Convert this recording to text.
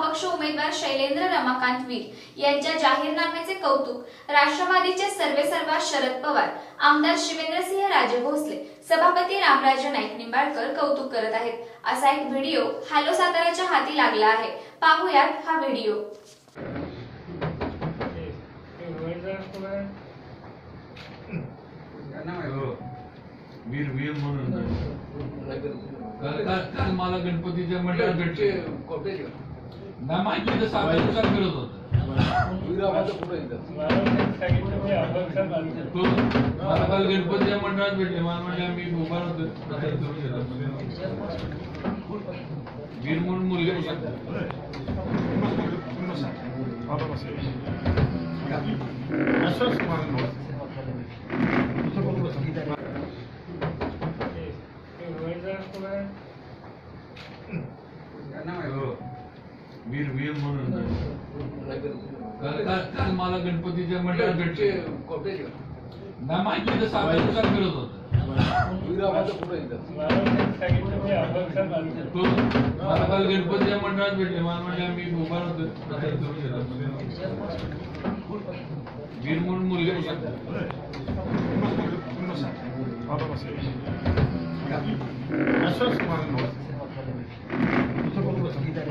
वीर यांच्या जाहीरनाम्याचे कौतुक राष्ट्रवादीचे सर्वेसर्वा शरद पवार आमदार शिवेंद्रसिंह राजे भोसले सभापती रामराजे नाईक निंबाळकर कौतुक करत आहेत. असा एक व्हिडिओ हॅलो साताऱ्याच्या हाती लागला आहे. पाहूयात हा व्हिडिओ. हो. वीर वीर म्हणून. काल मला गणपतीच्या मंडळात भेटले. नाही माहिती तर साताऱ्यानुसार करत होत तो मला काल गणपतीच्या मंडळात भेटले मला म्हणले आम्ही उभा होतो प्रचार करून गेला. वीर म्हणून मुलगा होता. हो. वीर म्हणून काल काल काल मला गणपतीच्या मंडळात भेटले नाही माहिती तर साताऱ्यानुसार करत होत. मला काल गणपतीच्या मंडळात भेटले मला म्हणले आम्ही उभा होतो. वीर म्हणून मुलगा होता.